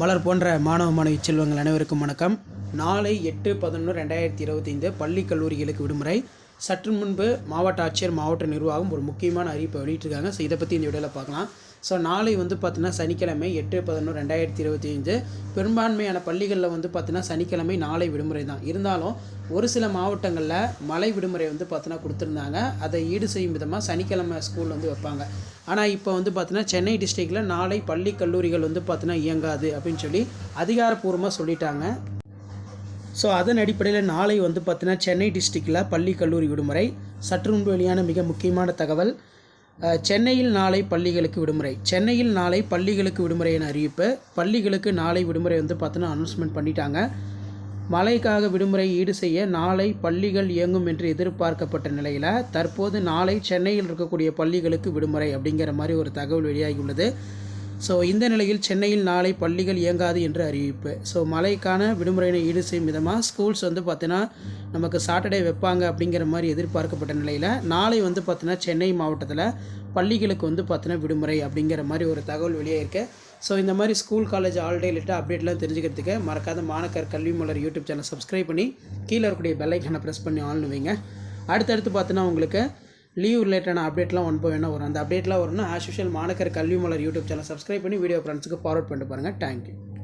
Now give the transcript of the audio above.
மலர் போன்ற மாணவ மாணவி செல்வங்கள் அனைவருக்கும் வணக்கம். நாளை எட்டு பதினொன்று ரெண்டாயிரத்தி இருபத்தைந்து பள்ளி கல்லூரிகளுக்கு விடுமுறை. சற்று முன்பு மாவட்ட ஆட்சியர் மாவட்ட நிர்வாகம் ஒரு முக்கியமான அறிவிப்பை வெளியிட்டிருக்காங்க. ஸோ இதை பற்றி இந்த வீடியோவில் பார்க்கலாம். ஸோ நாளை வந்து பார்த்தீங்கன்னா சனிக்கிழமை எட்டு பதினொன்று ரெண்டாயிரத்தி இருபத்தி ஐந்து பெரும்பான்மையான பள்ளிகளில் வந்து பார்த்தீங்கன்னா சனிக்கிழமை நாளை விடுமுறை தான். இருந்தாலும் ஒரு சில மாவட்டங்களில் மழை விடுமுறை வந்து பார்த்தீங்கன்னா கொடுத்துருந்தாங்க. அதை ஈடு செய்யும் விதமாக சனிக்கிழமை ஸ்கூல் வந்து வைப்பாங்க. ஆனால் இப்போ வந்து பார்த்தீங்கன்னா சென்னை டிஸ்ட்ரிக்டில் நாளை பள்ளி கல்லூரிகள் வந்து பார்த்தீங்கன்னா இயங்காது அப்படின்னு சொல்லி அதிகாரப்பூர்வமாக சொல்லிட்டாங்க. ஸோ அதன் அடிப்படையில் நாளை வந்து பார்த்தீங்கன்னா சென்னை டிஸ்ட்ரிக்டில் பள்ளி கல்லூரி விடுமுறை. சற்று முன்பு வெளியான மிக முக்கியமான தகவல் சென்னையில் நாளை பள்ளிகளுக்கு விடுமுறை. சென்னையில் நாளை பள்ளிகளுக்கு விடுமுறை என அறிவிப்பு. பள்ளிகளுக்கு நாளை விடுமுறை வந்து பார்த்தீங்கன்னா அனௌன்ஸ்மெண்ட் பண்ணிட்டாங்க. மழைக்காக விடுமுறை ஈடு செய்ய நாளை பள்ளிகள் இயங்கும் என்று எதிர்பார்க்கப்பட்ட நிலையில் தற்போது நாளை சென்னையில் இருக்கக்கூடிய பள்ளிகளுக்கு விடுமுறை அப்படிங்கிற மாதிரி ஒரு தகவல் வெளியாகியுள்ளது. ஸோ இந்த நிலையில் சென்னையில் நாளை பள்ளிகள் இயங்காது என்று அறிவிப்பு. ஸோ மழைக்கான விடுமுறையினை ஈடு செய்யும் விதமாக ஸ்கூல்ஸ் வந்து பார்த்தீங்கன்னா நமக்கு சாட்டர்டே வைப்பாங்க அப்படிங்கிற மாதிரி எதிர்பார்க்கப்பட்ட நிலையில் நாளை வந்து பார்த்தினா சென்னை மாவட்டத்தில் பள்ளிகளுக்கு வந்து பார்த்தினா விடுமுறை அப்படிங்கிற மாதிரி ஒரு தகவல் வெளியாயிருக்கு ஸோ இந்த மாதிரி ஸ்கூல் காலேஜ் ஆல்டே லிட்டாக அப்டேட்லாம் தெரிஞ்சுக்கிறதுக்கு மறக்காத மாணக்கர் கல்வி மலர் யூடியூப் சேனல் சப்ஸ்கிரைப் பண்ணி கீழே இருக்கக்கூடிய பெல்லைக்கான ப்ரெஸ் பண்ணி ஆள்னு வைங்க. அடுத்தடுத்து பார்த்தினா உங்களுக்கு லீவ் ரிலேட்டடான அப்டேட்லாம் ஒன் போய் என்ன வரும். அந்த அப்டேட்லாம் வரும்னா ஆஸ் யூஷுவல் மாணக்கர் கல்வி மலர் யூடியூப் சேனல் சப்ஸ்கிரைப் பண்ணி வீடியோ ஃப்ரெண்ட்ஸுக்கு ஃபார்வர்ட் பண்ணிட்டு பாருங்கள் தேங்க்யூ